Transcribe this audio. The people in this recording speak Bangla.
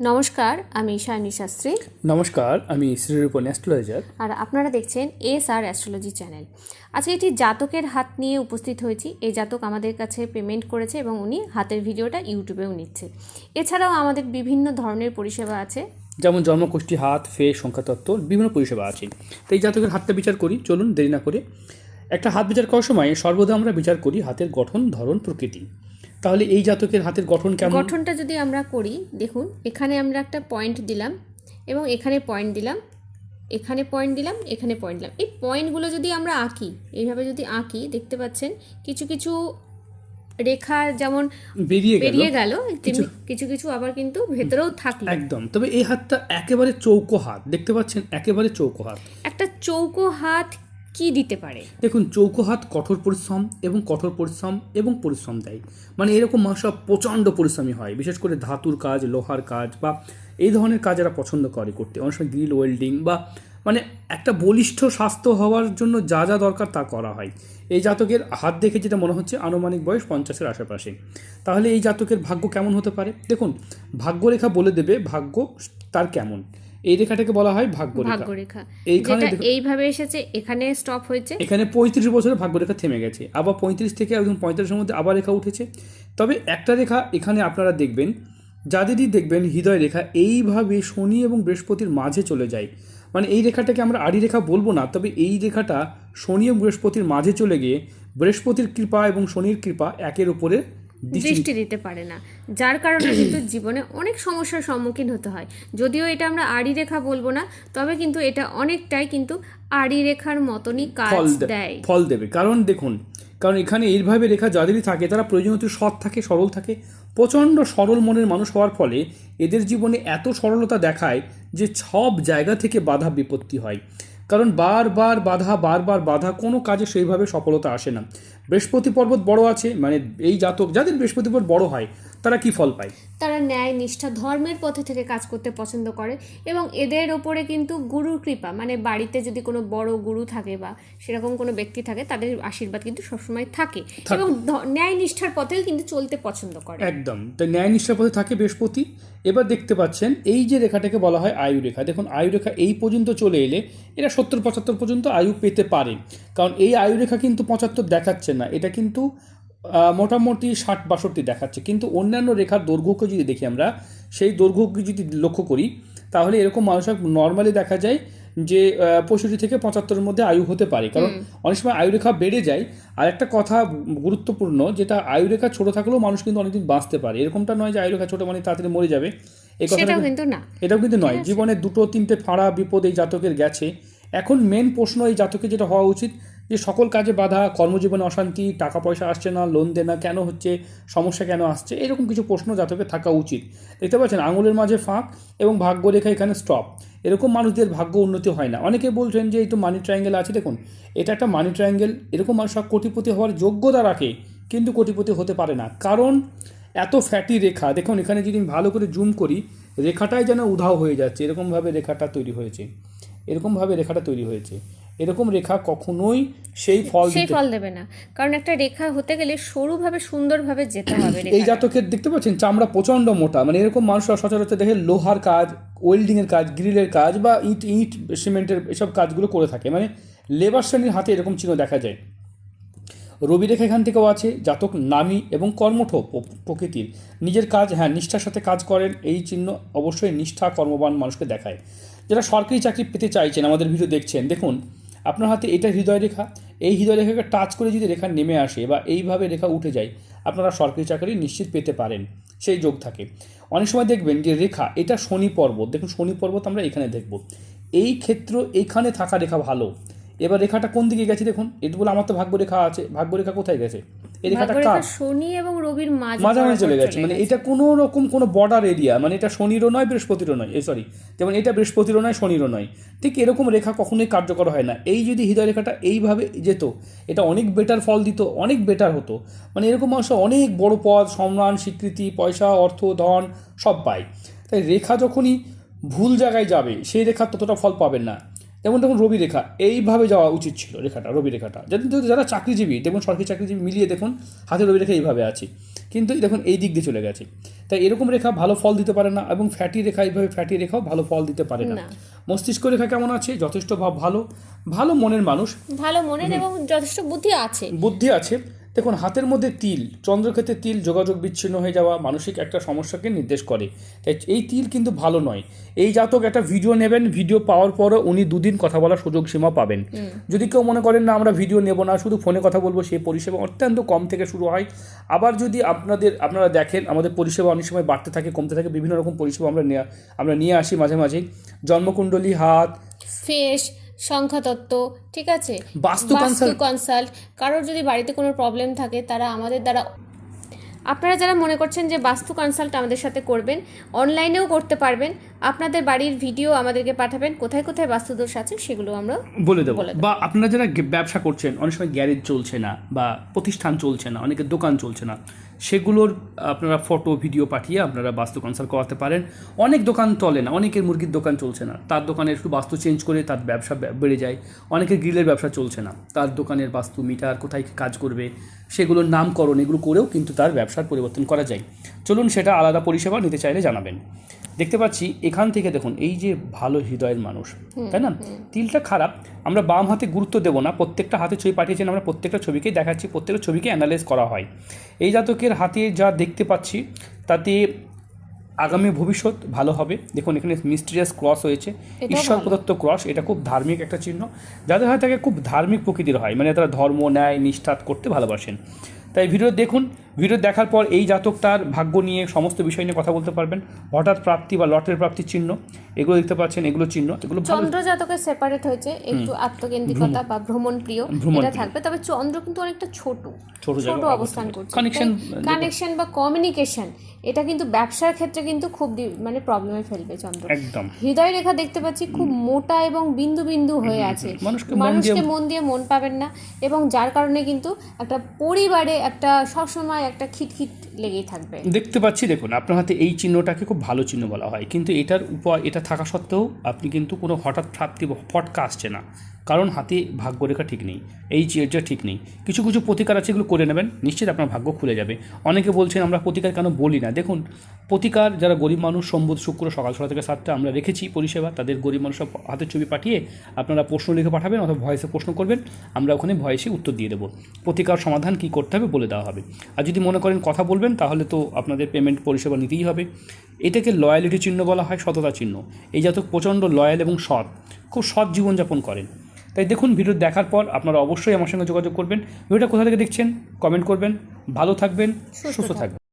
নমস্কার আমি শায়নী শাস্ত্রী। নমস্কার আমি শ্রীরূপন অ্যাস্ট্রোলজার। আর আপনারা দেখছেন এস আর অ্যাস্ট্রোলজি চ্যানেল। আজকে একটি জাতকের হাত নিয়ে উপস্থিত হয়েছি। এই জাতক আমাদের কাছে পেমেন্ট করেছে এবং উনি হাতের ভিডিওটা ইউটিউবেও নিচ্ছে। এছাড়াও আমাদের বিভিন্ন ধরনের পরিষেবা আছে। যেমন জন্মকোষ্ঠী হাত ফে সংখ্যাতত্ত্ব বিভিন্ন পরিষেবা আছে। তো এই জাতকের হাতটা বিচার করি চলুন দেরি না করে। একটা হাত বিচার করার সময় সর্বদা আমরা বিচার করি হাতের গঠন ধরন প্রকৃতি। তাহলে এই জাতকের হাতের গঠন কেমন? গঠনটা যদি আমরা করি দেখুন এখানে আমরা একটা পয়েন্ট দিলাম এবং এখানে পয়েন্ট দিলাম এখানে পয়েন্ট দিলাম এখানে পয়েন্ট দিলাম। এই পয়েন্টগুলো যদি আমরা আঁকি এইভাবে যদি আঁকি দেখতে পাচ্ছেন কিছু কিছু রেখা যেমন বেরিয়ে গেল। বেরিয়ে গেল কিছু কিছু আবার কিন্তু ভেতরেও থাকল। একদম। তবে এই হাতটা একেবারে চৌকো হাত দেখতে পাচ্ছেন একেবারে চৌকো হাত। একটা চৌকো হাত কি দিতে পারে? দেখুন, চৌকো হাত কঠোর পরিশ্রম এবং কঠোর পরিশ্রম এবং পরিশ্রম দেয়। মানে এরকম মানুষরা প্রচণ্ড পরিশ্রমী হয়। বিশেষ করে ধাতুর কাজ, লোহার কাজ বা এই ধরনের কাজ এরা পছন্দ করে করতে। অনেক সময় গ্রিল ওয়েল্ডিং বা মানে একটা বলিষ্ঠ স্বাস্থ্য হওয়ার জন্য যা যা দরকার তা করা হয়। এই জাতকের হাত দেখে যেটা মনে হচ্ছে, আনুমানিক বয়স পঞ্চাশের আশেপাশে। তাহলে এই জাতকের ভাগ্য কেমন হতে পারে? দেখুন, ভাগ্যরেখা বলে দেবে ভাগ্য তার কেমন। এই রেখাটাকে বলা হয় ভাগ্যরেখা। এইখানে এইভাবে এসেছে এখানে স্টপ হয়েছে। এখানে পঁয়ত্রিশ বছরের ভাগ্যরেখা থেমে গেছে। আবার পঁয়ত্রিশ থেকে একদম পঁয়তাল্লিশের মধ্যে আবার রেখা উঠেছে। তবে একটা রেখা এখানে আপনারা দেখবেন যাদেরই দেখবেন হৃদয় রেখা এইভাবে শনি এবং বৃহস্পতির মাঝে চলে যায়। মানে এই রেখাটাকে আমরা আড়ি রেখা বলব না তবে এই রেখাটা শনি এবং বৃহস্পতির মাঝে চলে গিয়ে বৃহস্পতির কৃপা এবং শনির কৃপা একের উপরে দৃষ্টি দিতে। পারে না। যার কারণে কিন্তু জীবনে অনেক সমস্যার সম্মুখীন হতে হয়। যদিও এটা আমরা আড়ি রেখা বলব না তবে কিন্তু এটা অনেকটাই কিন্তু আড়ি রেখার মতনই কাজ দেয়। ফল দেবে। কারণ দেখুন কারণ এখানে এইভাবে রেখা যাদেরই থাকে তারা প্রয়োজনীয় সৎ থাকে সরল থাকে প্রচণ্ড সরল মনের মানুষ হওয়ার ফলে এদের জীবনে এত সরলতা দেখায় যে সব জায়গা থেকে বাধা বিপত্তি হয়। কারণ বারবার বাধা বারবার বাধা কোনো কাজে সেইভাবে সফলতা আসে না। বৃহস্পতি পর্বত বড় আছে মানে এই জাতক যাদের বৃহস্পতি পর্বত বড় হয় তারা কি ফল পায়? তারা ন্যায় নিষ্ঠা ধর্মের পথে থেকে কাজ করতে পছন্দ করে এবং এদের ওপরে কিন্তু গুরুর কৃপা। মানে বাড়িতে যদি কোনো বড় গুরু থাকে বা সেরকম কোনো ব্যক্তি থাকে তাদের আশীর্বাদ কিন্তু সবসময় থাকে এবং ন্যায় নিষ্ঠার পথেও কিন্তু চলতে পছন্দ করে। একদম। তাই ন্যায় নিষ্ঠার পথে থাকে বৃহস্পতি। এবার দেখতে পাচ্ছেন এই যে রেখাটাকে বলা হয় আয়ু রেখা। দেখুন আয়ু রেখা এই পর্যন্ত চলে এলে এরা সত্তর পঁচাত্তর পর্যন্ত আয়ু পেতে পারে। কারণ এই আয়ু রেখা কিন্তু পঁচাত্তর দেখাচ্ছে না। এটা কিন্তু মোটামুটি ষাট বাষট্টি দেখাচ্ছে। কিন্তু অন্যান্য রেখার দৈর্ঘ্যকে যদি দেখি আমরা সেই দৈর্ঘ্যকে যদি লক্ষ্য করি তাহলে এরকম মানুষের নর্মালি দেখা যায় যে পঁয়ষট্টি থেকে পঁচাত্তরের মধ্যে আয়ু হতে পারে। কারণ অনেক সময় আয়ুরেখা বেড়ে যায়। আর একটা কথা গুরুত্বপূর্ণ যেটা আয়ুরেখা ছোট থাকলেও মানুষ কিন্তু অনেকদিন বাঁচতে পারে। এরকমটা নয় যে আয়ুরেখা ছোট মানে তাড়াতাড়ি মরে যাবে। এই কথাটা কিন্তু না। এটাও কিন্তু নয়। জীবনে দুটো তিনটে ফাঁড়া বিপদ এই জাতকের গেছে। এখন মেন প্রশ্ন এই জাতকের যেটা হওয়া উচিত যে সকল কাজে বাধা, কর্মজীবনে অশান্তি টাকা পয়সা আসছে না লোন দেনা কেন হচ্ছে, সমস্যা কেন আসছে, এরকম কিছু প্রশ্ন জাতকের থাকা উচিত। দেখতে পাচ্ছেন, আঙুলের মাঝে ফাঁক এবং ভাগ্যরেখা এখানে স্টপ এরকম মানুষদের ভাগ্য উন্নতি হয় না। অনেকে বলছেন যে, এই তো মানি ট্রায়াঙ্গেল আছে। দেখুন, এটা একটা মানি ট্রায়াঙ্গেল এরকম মানুষ কোটিপতি হওয়ার যোগ্যতা রাখে, কিন্তু কোটিপতি হতে পারে না। কারণ, এত ফ্যাটি রেখা, দেখুন, এখানে যদি আমি ভালো করে জুম করি, রেখাটাই যেন উধাও হয়ে যাচ্ছে। এরকমভাবে রেখাটা তৈরি হয়েছে। এরকমভাবে রেখাটা তৈরি হয়েছে। এরকম রেখা কখনোই সেই ফল সেই ফল দেবে না। কারণ একটা রেখা হতে গেলে সরুভাবে সুন্দরভাবে যেতে হবে এই জাতকের দেখতে পাচ্ছেন চামড়া প্রচণ্ড মোটা। মানে এরকম মানুষরা সচরাচর দেখে লোহার কাজ ওয়েল্ডিংয়ের কাজ গ্রিলের কাজ বা ইট ইট সিমেন্টের এসব কাজগুলো করে থাকে। মানে লেবার শ্রেণির হাতে এরকম চিহ্ন দেখা যায়। রবি রেখা এখান থেকেও আছে জাতক নামী এবং কর্মঠ প্রকৃতির। নিজের কাজ হ্যাঁ নিষ্ঠার সাথে কাজ করেন এই চিহ্ন অবশ্যই নিষ্ঠা কর্মবান মানুষকে দেখায়। যারা সরকারি চাকরি পেতে চাইছেন আমাদের ভিডিও দেখছেন দেখুন আপনার হাতে এটা হৃদয় রেখা, এই হৃদয় রেখাকে টাচ করে যদি রেখা নেমে আসে বা এইভাবে রেখা উঠে যায়, আপনারা সরকারি চাকরি নিশ্চিত পেতে পারেন। সেই যোগ থাকে। অনেক সময় দেখবেন যে রেখা, এটা শনি পর্বত। দেখুন, শনি পর্বত আমরা এখানে দেখব। এই ক্ষেত্র এখানে থাকা রেখা ভালো। এবার রেখাটা কোন দিকে গেছে দেখুন? এটা বলে আমার তো ভাগ্য রেখা আছে। ভাগ্য রেখা কোথায় গেছে? এই রেখাটা কার? শনি এবং রবির মাঝে মাঝামাঝি চলে গেছে। মানে এটা কোনো রকম কোনো বর্ডার এরিয়া মানে এটা শনিরও নয় বৃহস্পতিরও নয়। সরি যেমন এটা বৃহস্পতিরও নয় শনিরও নয়। ঠিক এরকম রেখা কখনোই কার্যকর হয় না। এই যদি হৃদয় রেখাটা এইভাবে যেত এটা অনেক বেটার ফল দিত অনেক বেটার হতো। মানে এরকম মানুষ অনেক বড় পদ সম্মান স্বীকৃতি পয়সা অর্থ ধন সব পায়। তাই রেখা যখনই ভুল জায়গায় যাবে সেই রেখা ততটা ফল পাবেন না। যেমন দেখুন রবি রেখা এইভাবে যাওয়া উচিত ছিল রেখাটা রবি রেখাটা। যাদের যারা চাকরিজীবী দেখুন সরকারি চাকরিজীবী মিলিয়ে দেখুন হাতে রবি রেখা এইভাবে আছে। কিন্তু এই দেখুন এই দিক দিয়ে চলে গেছে। তাই এরকম রেখা ভালো ফল দিতে পারে না এবং ফ্যাটি রেখা এইভাবে ফ্যাটি রেখাও ভালো ফল দিতে পারে না। মস্তিষ্ক রেখা কেমন আছে? যথেষ্ট ভাব ভালো। ভালো মনের মানুষ। ভালো মনের এবং যথেষ্ট বুদ্ধি আছে। বুদ্ধি আছে। দেখুন হাতের মধ্যে তিল চন্দ্রক্ষেত্রে তিল যোগাযোগ বিচ্ছিন্ন হয়ে যাওয়া মানসিক একটা সমস্যাকে নির্দেশ করে। তাই এই তিল কিন্তু ভালো নয়। এই জাতক একটা ভিডিও নেবেন ভিডিও পাওয়ার পরও উনি দুদিন কথা বলার সুযোগ সীমা পাবেন। যদি কেউ মনে করেন না আমরা ভিডিও নেব না শুধু ফোনে কথা বলব সেই পরিষেবা অত্যন্ত কম থেকে শুরু হয়। আবার যদি আপনাদের আপনারা দেখেন আমাদের পরিষেবা অনেক সময় বাড়তে থাকে কমতে থাকে বিভিন্ন রকম পরিষেবা আমরা নেওয়া আমরা নিয়ে আসি মাঝে মাঝে। জন্মকুণ্ডলী হাত ফেস সংখ্যাতত্ত্ব ঠিক আছে? বাস্তু কনসাল্ট কারোর যদি বাড়িতে কোনো প্রবলেম থাকে তারা আমাদের দ্বারা আপনারা যারা মনে করছেন যে বাস্তু কনসাল্ট আমাদের সাথে করবেন অনলাইনেও করতে পারবেন। আপনাদের বাড়ির ভিডিও আমাদেরকে পাঠাবেন কোথায় কোথায় বাস্তুদোষ আছে সেগুলো আমরা বলে দেবো। বা আপনারা যারা ব্যবসা করছেন অনেক সময় গ্যারেজ চলছে না বা প্রতিষ্ঠান চলছে না অনেকের দোকান চলছে না সেগুলোর, আপনারা ফটো ভিডিও পাঠিয়ে আপনারা বাস্তু কনসাল্ট করাতে পারেন। অনেক দোকান চলে না, অনেকের মুরগির দোকান চলছে না। তার দোকানে একটু বাস্তু চেঞ্জ করে তার ব্যবসা বেড়ে যায়। অনেকের গ্রিলের ব্যবসা চলছে না, তার দোকানের বাস্তু মিটার কোথায় কাজ করবে, সেগুলোর নামকরণ এগুলো করেও কিন্তু তার ব্যবসার পরিবর্তন করা যায়। চলুন সেটা আলাদা পরিষেবা নিতে চাইলে জানাবেন। দেখতে পাচ্ছি এখান থেকে দেখুন এই যে ভালো হৃদয়ের মানুষ তাই না? তিলটা খারাপ আমরা বাম হাতে গুরুত্ব দেবো না প্রত্যেকটা হাতে ছবি পাঠিয়েছেন আমরা প্রত্যেকটা ছবিকেই দেখাচ্ছি প্রত্যেকটা ছবিকে অ্যানালাইজ করা হয়। এই জাতকের হাতে যা দেখতে পাচ্ছি তাতে আগামী ভবিষ্যৎ ভালো হবে। দেখুন এখানে মিস্টিরিয়াস ক্রস হয়েছে ঈশ্বর প্রদত্ত ক্রস এটা খুব ধার্মিক একটা চিহ্ন। যাদের হয় তাকে খুব ধার্মিক প্রকৃতির হয় মানে তারা ধর্ম ন্যায় নিষ্ঠাত করতে ভালোবাসেন। তাই ভিডিও দেখুন ভিডিও দেখার পর এই জাতক তার ভাগ্য নিয়ে সমস্ত বিষয় নিয়ে কথা বলতে পারবেন। হঠাৎ প্রাপ্তি বা লটের প্রাপ্তির চিহ্ন এগুলো দেখতে পাচ্ছেন এগুলো চিহ্ন এগুলো চন্দ্র জাতকের সেপারেট হয়েছে একটু আত্মকেন্দ্রিকতা বা ভ্রমণ প্রিয় এটা থাকবে। তবে চন্দ্র কিন্তু অনেকটা ছোট ছোট ছোট অবস্থান। করছে। কানেকশন কানেকশন বা কমিউনিকেশন এটা কিন্তু ব্যবসার ক্ষেত্রে কিন্তু খুব মানে প্রবলেমে ফেলবে চন্দ্র। একদম। হৃদয় রেখা দেখতে পাচ্ছি খুব মোটা এবং বিন্দু বিন্দু হয়ে আছে। মানুষকে মন মন দিয়ে মন পাবেন না। এবং যার কারণে কিন্তু একটা পরিবারে একটা সবসময় একটা খিটখিট লেগেই থাকবে। দেখতে পাচ্ছি, দেখুন, আপনার হাতে এই চিহ্নটাকে খুব ভালো চিহ্ন বলা হয়। কিন্তু এটার উপর, এটা থাকা সত্ত্বেও আপনি কিন্তু কোনো হঠাৎ প্রাপ্তি ফটকা আসছে না। কারণ হাতে ভাগ্যরেখা ঠিক নেই, এই চিহ্নটা ঠিক নেই। কিছু কিছু প্রতিকার আছে এগুলো করে নেবেন, নিশ্চিত আপনার ভাগ্য খুলে যাবে। অনেকে বলছেন আমরা প্রতিকার কেন বলি না? দেখুন, প্রতিকার যারা গরিব মানুষ সোমবুধ শুক্র, সকাল ছটা থেকে সাতটা, আমরা রেখেছি পরিষেবা, তাদের গরিব মানুষের হাতের ছবি পাঠিয়ে আপনারা প্রশ্ন লিখে পাঠাবেন অথবা ভয়েসে প্রশ্ন করবেন, আমরা ওখানে ভয়েসে উত্তর দিয়ে দেবো। প্রতিকার সমাধান কী করতে হবে বলে দেওয়া হবে। আর যদি মনে করেন কথা বলবেন, তাহলে তো আপনাদের পেমেন্ট পরিষেবা নিতেই হবে। এটাকে লয়ালিটি চিহ্ন বলা হয় সততা চিহ্ন। এই জাতক প্রচণ্ড লয়াল এবং সৎ। খুব সৎ জীবনযাপন করেন। তাই দেখুন ভিডিও দেখার পর আপনারা অবশ্যই আমার সঙ্গে যোগাযোগ করবেন। ভিডিওটা কোথা থেকে দেখছেন? কমেন্ট করবেন। ভালো থাকবেন সুস্থ থাকবেন।